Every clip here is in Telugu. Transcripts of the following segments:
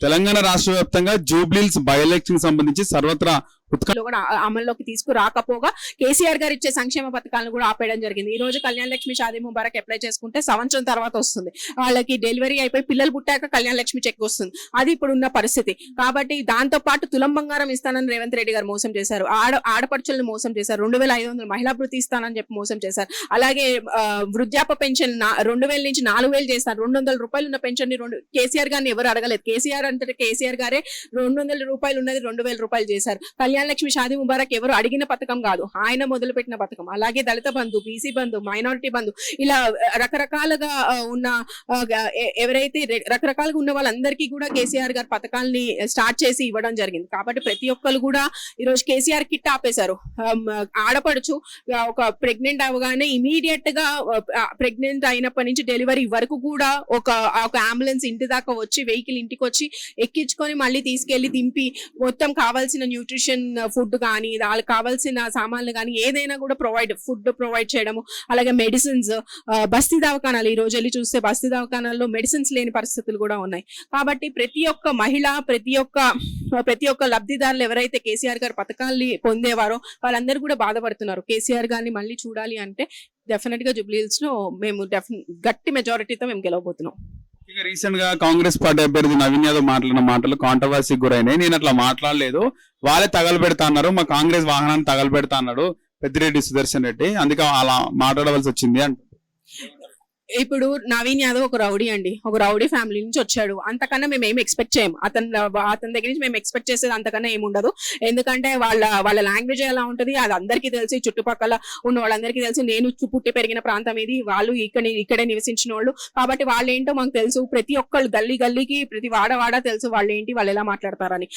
తెలంగాణ రాష్ట్ర వ్యాప్తంగా జూబ్లీల్స్ బై ఎలక్షన్ సంబంధించి సర్వత్రా కూడా అమల్లోకి తీసుకురాకపోగా కేసీఆర్ గారు ఇచ్చే సంక్షేమ పథకాలను కూడా ఆపేయడం జరిగింది. ఈ రోజు కళ్యాణ లక్ష్మి షాదీ ముబారక్ అప్లై చేసుకుంటే సంవత్సరం తర్వాత వస్తుంది. వాళ్ళకి డెలివరీ అయిపోయి పిల్లలు పుట్టాక కళ్యాణ లక్ష్మి చెక్ వస్తుంది. అది ఇప్పుడు ఉన్న పరిస్థితి. కాబట్టి దాంతో పాటు తులం బంగారం ఇస్తానని రేవంత్ రెడ్డి గారు మోసం చేశారు. ఆడ ఆడపడుచులను మోసం చేశారు. రెండు వేల ఐదు వందలు మహిళా భృతి ఇస్తానని చెప్పి మోసం చేశారు. అలాగే వృద్ధాప వృద్ధాప్య పెన్షన్ రెండు వేల నుంచి నాలుగు వేలు చేస్తారు. రెండు వందల రూపాయలు ఉన్న పెన్షన్ని రెండు కేసీఆర్ గారిని ఎవరు అడగలేదు. కేసీఆర్ అంటే కేసీఆర్ గారే రెండు వందల రూపాయలు ఉన్నది రెండు వేల రూపాయలు చేశారు. కళ్యాణ్ కళ్యాణలక్ష్మి షాది ముబారక్ ఎవరు అడిగిన పథకం కాదు. ఆయన మొదలుపెట్టిన పథకం. అలాగే దళిత బంధు బీసీ బంధు మైనారిటీ బంధు ఇలా రకరకాలుగా ఉన్న ఎవరైతే రకరకాలుగా ఉన్న వాళ్ళందరికీ కూడా కేసీఆర్ గారు పథకాల్ని స్టార్ట్ చేసి ఇవ్వడం జరిగింది. కాబట్టి ప్రతి ఒక్కరు కూడా ఈరోజు కేసీఆర్ కిట్ ఆపేశారు. ఆడపడుచు ఒక ప్రెగ్నెంట్ అవగానే ఇమీడియట్గా ప్రెగ్నెంట్ అయినప్పటి నుంచి డెలివరీ వరకు కూడా ఒక ఒక అంబులెన్స్ ఇంటి దాకా వచ్చి వెహికల్ ఇంటికి వచ్చి ఎక్కించుకొని మళ్ళీ తీసుకెళ్ళి దింపి మొత్తం కావాల్సిన న్యూట్రిషన్ ఫుడ్ కానీ వాళ్ళకి కావాల్సిన సామాన్లు కానీ ఏదైనా కూడా ప్రొవైడ్ ఫుడ్ ప్రొవైడ్ చేయడము అలాగే మెడిసిన్స్ బస్తీ దవాఖానాలు. ఈ రోజు వెళ్ళి చూస్తే బస్తీ దవాఖానాల్లో మెడిసిన్స్ లేని పరిస్థితులు కూడా ఉన్నాయి. కాబట్టి ప్రతి ఒక్క మహిళ ప్రతి ఒక్క ప్రతి ఒక్క లబ్ధిదారులు ఎవరైతే కేసీఆర్ గారు పథకాల్ని పొందేవారో వాళ్ళందరూ కూడా బాధపడుతున్నారు. కేసీఆర్ గారిని మళ్ళీ చూడాలి అంటే డెఫినెట్గా జుబ్లీహిల్స్లో మేము డెఫినెట్ గట్టి మెజారిటీతో మేము గెలవబోతున్నాం. ఇక రీసెంట్గా కాంగ్రెస్ పార్టీ అభ్యర్థి నవీన్ యాదవ్ మాట్లాడిన మాటలు కాంట్రవర్సీకి గురైనాయి. నేను అట్లా మాట్లాడలేదు. వాళ్ళే తగలబెడతా అన్నారు మా కాంగ్రెస్ వాహనాన్ని తగలబెడతా అన్నాడు పెద్దిరెడ్డి సుదర్శన్ రెడ్డి. అందుకే అలా మాట్లాడవలసి వచ్చింది అంట. ఇప్పుడు నవీన్ యాదవ్ ఒక రౌడీ అండి. ఒక రౌడీ ఫ్యామిలీ నుంచి వచ్చాడు. అంతకన్నా మేము ఏం ఎక్స్పెక్ట్ చేయము అతను అతని దగ్గర నుంచి మేము ఎక్స్పెక్ట్ చేసేది అంతకన్నా ఏమి ఉండదు. ఎందుకంటే వాళ్ళ వాళ్ళ లాంగ్వేజ్ ఎలా ఉంటుంది అది అందరికీ తెలిసి. చుట్టుపక్కల ఉన్న వాళ్ళందరికీ తెలిసి. నేను పుట్టి పెరిగిన ప్రాంతం ఇది. వాళ్ళు ఇక్కడ ఇక్కడే నివసించిన వాళ్ళు. కాబట్టి వాళ్ళు ఏంటో మాకు తెలుసు. ప్రతి ఒక్కళ్ళు గల్లీ గల్లీకి ప్రతి వాడ వాడ తెలుసు వాళ్ళు ఏంటి వాళ్ళు ఎలా మాట్లాడతారని.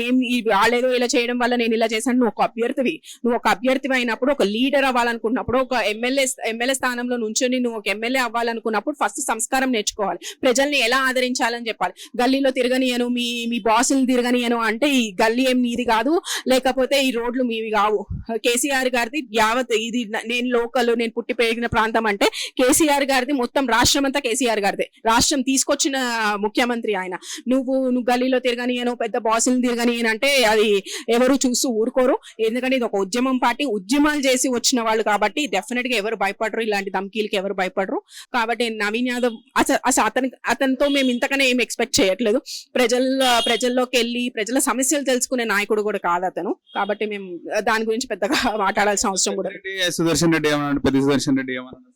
మేము ఈ వాళ్ళేదో ఇలా చేయడం వల్ల నేను ఇలా చేశాను. నువ్వు ఒక అభ్యర్థివి. నువ్వు ఒక అభ్యర్థి అయినప్పుడు ఒక లీడర్ అవ్వాలనుకున్నప్పుడు ఒక ఎమ్మెల్యే ఎమ్మెల్యే స్థానంలో నుంచొని నువ్వు ఒక ఎమ్మెల్యే అవ్వాలనుకున్నప్పుడు ఫస్ట్ సంస్కారం నేర్చుకోవాలి. ప్రజల్ని ఎలా ఆదరించాలని చెప్పాలి. గల్లీలో తిరగనియను మీ మీ బాసులు తిరగనియను అంటే ఈ గల్లీ ఏం నీది కాదు. లేకపోతే ఈ రోడ్లు మీవి కావు. కేసీఆర్ గారిది యావత్ ఇది నేను లోకల్ నేను పుట్టి పెరిగిన ప్రాంతం అంటే కేసీఆర్ గారిది మొత్తం రాష్ట్రం అంతా కేసీఆర్ గారిది. రాష్ట్రం తీసుకొచ్చిన ముఖ్యమంత్రి ఆయన. నువ్వు నువ్వు గల్లీలో తిరగనియను పెద్ద బాసులు తిరగనియను అంటే అది ఎవరు చూస్తూ ఊరుకోరు. ఎందుకంటే ఇది ఒక ఉద్యమం పార్టీ. ఉద్యమాలు చేసి వచ్చిన వాళ్ళు కాబట్టి డెఫినెట్గా ఎవరు భయపడరు. ఇలాంటి ధమ్కీలకి ఎవరు భయపడరు. కాబట్టి నవీన్ యాదవ్ అసలు అతని అతనితో మేము ఇంతకనే ఏం ఎక్స్పెక్ట్ చేయట్లేదు. ప్రజల ప్రజల్లోకి వెళ్ళి ప్రజల సమస్యలు తెలుసుకునే నాయకుడు కూడా కాదు అతను. కాబట్టి మేము దాని గురించి పెద్దగా మాట్లాడాల్సిన అవసరం కూడా సుదర్శన్ రెడ్డి ఏమన్నాడు? పెద్ద సుదర్శన్ రెడ్డి ఏమన్నాడు?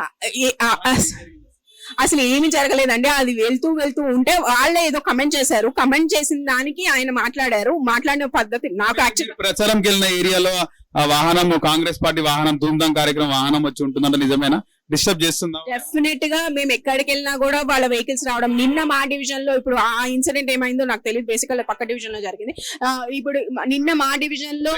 ఆ, ఏ- ఆ, అస్- అసలు ఏమి జరగలేదండి. అది వెళ్తూ వెళ్తూ ఉంటే వాళ్ళే ఏదో కమెంట్ చేశారు. కమెంట్ చేసిన దానికి ఆయన మాట్లాడారు. మాట్లాడిన పద్ధతి నాకు యాక్చువల్ ప్రచారంకి వెళ్ళిన ఏరియాలో వాహనం కాంగ్రెస్ పార్టీ వాహనం ధూమ్ధాం కార్యక్రమం వాహనం వచ్చి ఉంటుందంట. నిజమేనా? డిస్టర్బ్ చేస్తుందా డెఫినెట్గా మేము ఎక్కడికి వెళ్ళినా కూడా వాళ్ళ వెహికల్స్ రావడం. నిన్న మా డివిజన్లో ఇప్పుడు ఆ ఇన్సిడెంట్ ఏమైందో నాకు తెలియదు బేసికల్ పక్క డివిజన్లో జరిగింది ఇప్పుడు నిన్న మా డివిజన్లో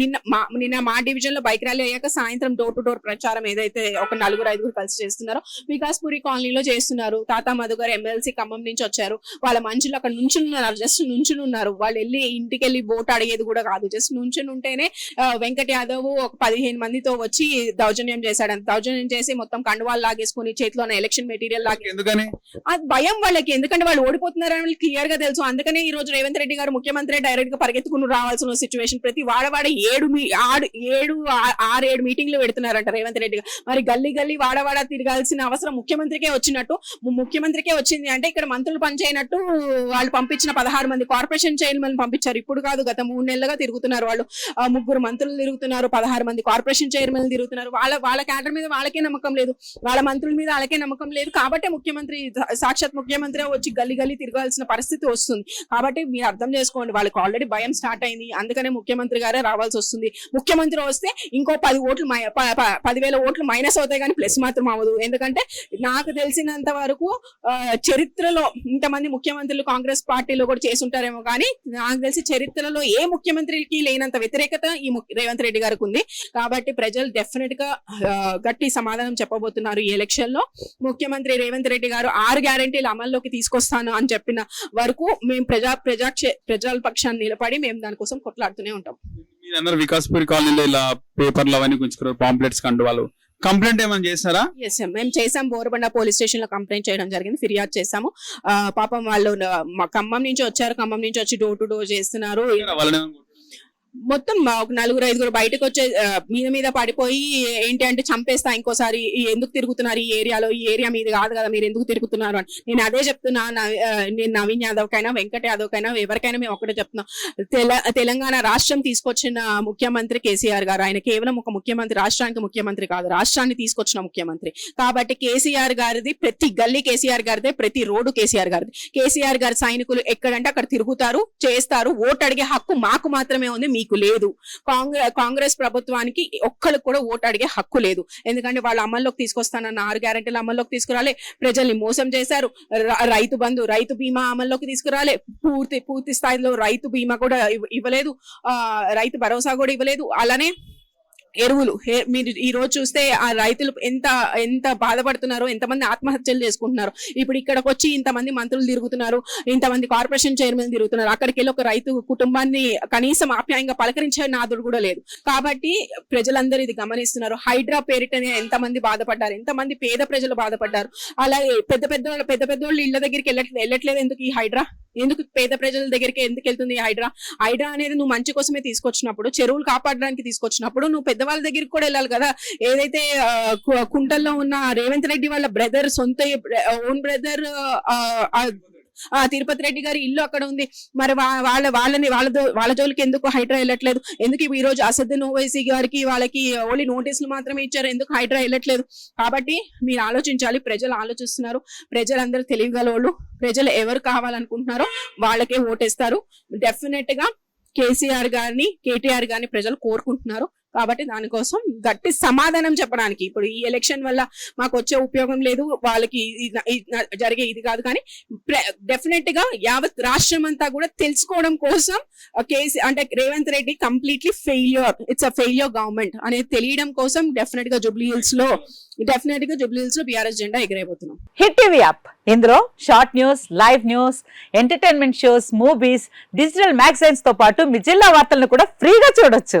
నిన్న మా నిన్న మా డివిజన్లో బైక్ ర్యాలీ అయ్యాక సాయంత్రం డోర్ టు డోర్ ప్రచారం ఏదైతే ఒక నలుగురు ఐదుగురు కలిసి చేస్తున్నారో వికాస్పురి కాలనీలో చేస్తున్నారు. తాతా మధు గారు ఎమ్మెల్సీ ఖమ్మం నుంచి వచ్చారు. వాళ్ళ మనుషులు అక్కడ నుంచున్నారు జస్ట్ నుంచుని ఉన్నారు వాళ్ళు వెళ్ళి ఇంటికి వెళ్ళి ఓటు అడిగేది కూడా కాదు. జస్ట్ నుంచుని ఉంటేనే వెంకట్ యాదవ్ ఒక పదిహేను మందితో వచ్చి దౌర్జన్యం చేశాడు దౌర్జన్యం చేసి మొత్తం కండువాలు లాగేసుకుని చేతిలో ఎలక్షన్ మెటీరియల్ లాగే ఎందుకని? అది భయం వాళ్ళకి. ఎందుకంటే వాళ్ళు ఓడిపోతున్నారని వాళ్ళకి క్లియర్గా తెలుసు. అందుకనే ఈ రోజు రేవంత్ రెడ్డి గారు ముఖ్యమంత్రి డైరెక్ట్గా పరిగెత్తుకుని రావాల్సిన సిచ్యువేషన్ ప్రతి వాడవాడ ఏడు ఆడు ఏడు ఆ- ఆరు ఏడు మీటింగ్లు పెడుతున్నారంట రేవంత్ రెడ్డి గారు. మరి గల్లీ గల్లీ వాడవాడ తిరగాల్సిన అవసరం ముఖ్యమంత్రికే వచ్చినట్టు. ముఖ్యమంత్రికే వచ్చింది అంటే ఇక్కడ మంత్రులు పనిచేయనట్టు వాళ్ళు పంపించిన పదహారు మంది కార్పొరేషన్ చైర్మన్ పంపించారు. ఇప్పుడు కాదు గత మూడు నెలలుగా తిరుగుతున్నారు వాళ్ళు. ముగ్గురు మంత్రులు తిరుగుతున్నారు పదహారు మంది కార్పొరేషన్ చైర్మన్ తిరుగుతున్నారు. వాళ్ళ వాళ్ళ క్యాడర్ మీద వాళ్ళకే నమ్మకం లేదు. వాళ్ళ మంత్రుల మీద వాళ్ళకే నమ్మకం లేదు. కాబట్టి ముఖ్యమంత్రి సాక్షాత్ ముఖ్యమంత్రి వచ్చి గల్లీ గల్లీ తిరగాల్సిన పరిస్థితి వస్తుంది. కాబట్టి మీరు అర్థం చేసుకోండి వాళ్ళకి ఆల్రెడీ భయం స్టార్ట్ అయింది. అందుకనే ముఖ్యమంత్రి గారే రావాల్సి వస్తుంది. ముఖ్యమంత్రి వస్తే ఇంకో పది ఓట్లు మై- ప- ప- పదివేల ఓట్లు మైనస్ అవుతాయి కానీ ప్లస్ మాత్రం అవ్వదు. ఎందుకంటే నాకు తెలిసినంత వరకు చరిత్రలో ఇంతమంది ముఖ్యమంత్రులు కాంగ్రెస్ పార్టీలో కూడా చేసుంటారేమో కానీ నాకు తెలిసి చరిత్రలో ఏ ముఖ్యమంత్రికి లేనంత వ్యతిరేకత ఈ రేవంత్ రెడ్డి గారికి ఉంది. కాబట్టి ప్రజలు డెఫినెట్గా గట్టి గట్టి సమాధానం చెప్పబోతున్నారు ఈ ఎలక్షన్లో? ముఖ్యమంత్రి రేవంత్ రెడ్డి గారు ఆరు గ్యారంటీలు అమల్లోకి తీసుకొస్తాను అని చెప్పిన వరకు మేము ప్రజా ప్రజా ప్రజల పక్షాన్ని నిలబడి మేము దానికోసం కొట్లాడుతూనే ఉంటాం. మీరందరూ వికాస్పూర్ కాలనీలో ఇలా పేపర్లు అవన్నీ గుంచుకున్నారు పాంప్లెట్స్ కండు వాళ్ళు కంప్లైంట్ ఏమైనా చేస్తారా ఎస్ మేము చేసాం బోరబండ పోలీస్ స్టేషన్లో కంప్లైంట్ చేయడం జరిగింది. ఫిర్యాదు చేసాము పాపం వాళ్ళు ఖమ్మం నుంచి వచ్చారు. ఖమ్మం నుంచి వచ్చి డోర్ టు డోర్ చేస్తున్నారు? మొత్తం మా ఒక నలుగురు ఐదుగురు బయటకు వచ్చే మీద మీద పడిపోయి ఏంటి అంటే చంపేస్తా ఇంకోసారి ఎందుకు తిరుగుతున్నారు ఈ ఏరియాలో ఈ ఏరియా మీద కాదు కదా మీరు ఎందుకు తిరుగుతున్నారు అని. నేను అదే చెప్తున్నా నేను నవీన్ యాదవ్ కైనా వెంకట యాదవ్ కైనా ఎవరికైనా మేము ఒకటే చెప్తున్నాం. తెల తెలంగాణ రాష్ట్రం తీసుకొచ్చిన ముఖ్యమంత్రి కేసీఆర్ గారు ఆయన కేవలం ఒక ముఖ్యమంత్రి రాష్ట్రానికి ముఖ్యమంత్రి కాదు రాష్ట్రాన్ని తీసుకొచ్చిన ముఖ్యమంత్రి. కాబట్టి కేసీఆర్ గారిది ప్రతి గల్లీ కేసీఆర్ గారిదే ప్రతి రోడ్డు కేసీఆర్ గారిది. కేసీఆర్ గారి సైనికులు ఎక్కడంటే అక్కడ తిరుగుతారు చేస్తారు ఓటు అడిగే హక్కు మాకు మాత్రమే ఉంది మీకు లేదు. కాంగ్రెస్ కాంగ్రెస్ ప్రభుత్వానికి ఒక్కరికి కూడా ఓటు అడిగే హక్కు లేదు. ఎందుకంటే వాళ్ళు అమల్లోకి తీసుకొస్తానన్న ఆరు గ్యారెంటీలు అమల్లోకి తీసుకురాలే. ప్రజల్ని మోసం చేశారు. రైతు బంధు రైతు బీమా అమల్లోకి తీసుకురాలే. పూర్తి పూర్తి స్థాయిలో రైతు బీమా కూడా ఇవ్వ- ఇవ్వలేదు. ఆ రైతు భరోసా కూడా ఇవ్వలేదు. అలానే ఎరువులు. హే- మీరు ఈ రోజు చూస్తే ఆ రైతులు ఎంత ఎంత బాధపడుతున్నారో ఎంతమంది ఆత్మహత్యలు చేసుకుంటున్నారు. ఇప్పుడు ఇక్కడికి వచ్చి ఇంతమంది మంత్రులు తిరుగుతున్నారు ఇంతమంది కార్పొరేషన్ చైర్మన్ తిరుగుతున్నారు. అక్కడికి వెళ్ళి ఒక రైతు కుటుంబాన్ని కనీసం ఆప్యాయంగా పలకరించే నాదుడు కూడా లేదు. కాబట్టి ప్రజలందరూ ఇది గమనిస్తున్నారు. హైడ్రా పేరిటనే ఎంతమంది బాధపడ్డారు ఎంతమంది పేద ప్రజలు బాధపడ్డారు. అలాగే పెద్ద పెద్ద వాళ్ళ- పెద్ద పెద్ద వాళ్ళు ఇళ్ళ దగ్గరికి వెళ్ళట్లేదు వెళ్ళట్లేదు ఎందుకు ఈ హైడ్రా? ఎందుకు పేద ప్రజల దగ్గరికి ఎందుకు వెళ్తుంది హైడ్రా? హైడ్రా అనేది నువ్వు మంచి కోసమే తీసుకొచ్చినప్పుడు చెరువులు కాపాడడానికి తీసుకొచ్చినప్పుడు నువ్వు పెద్దవాళ్ళ దగ్గరికి కూడా వెళ్ళాలి కదా. ఏదైతే కుంటల్లో ఉన్న రేవంత్ రెడ్డి వాళ్ళ బ్రదర్ సొంత ఓన్ బ్రదర్ ఆ తిరుపతి రెడ్డి గారి ఇల్లు అక్కడ ఉంది. మరి వా- వాళ్ళ వాళ్ళని వాళ్ళతో వాళ్ళ జోలికి ఎందుకు హైడ్రా వెళ్ళట్లేదు? ఎందుకు ఈ రోజు అసద్దు ఓవైసీ గారికి వాళ్ళకి ఓన్లీ నోటీసులు మాత్రమే ఇచ్చారు? ఎందుకు హైడ్రా వెళ్ళట్లేదు? కాబట్టి మీరు ఆలోచించాలి. ప్రజలు ఆలోచిస్తున్నారు. ప్రజలందరూ తెలియగలవాళ్ళు ప్రజలు ఎవరు కావాలనుకుంటున్నారో వాళ్ళకే ఓటేస్తారు. డెఫినెట్గా కేసీఆర్ గారిని కేటీఆర్ గారిని ప్రజలు కోరుకుంటున్నారు. కాబట్టి దానికోసం గట్టి సమాధానం చెప్పడానికి. ఇప్పుడు ఈ ఎలక్షన్ వల్ల మాకు వచ్చే ఉపయోగం లేదు వాళ్ళకి జరిగే ఇది కాదు. కానీ డెఫినెట్గా యావత్ రాష్ట్రం అంతా కూడా తెలుసుకోవడం కోసం కేసీ అంటే Revanth Reddy completely failure it's a failure government అనేది తెలియడం కోసం డెఫినెట్గా జూబ్లీ హిల్స్లో డెఫినెట్గా జూబ్లీ హిల్స్లో బీఆర్ఎస్ జెండా ఎగిరైపోతున్నాం. హిట్ టీవీ యాప్ ఇందులో short news live news entertainment shows movies digital మ్యాగజైన్స్తో పాటు మీ జిల్లా వార్తలను కూడా ఫ్రీగా చూడొచ్చు.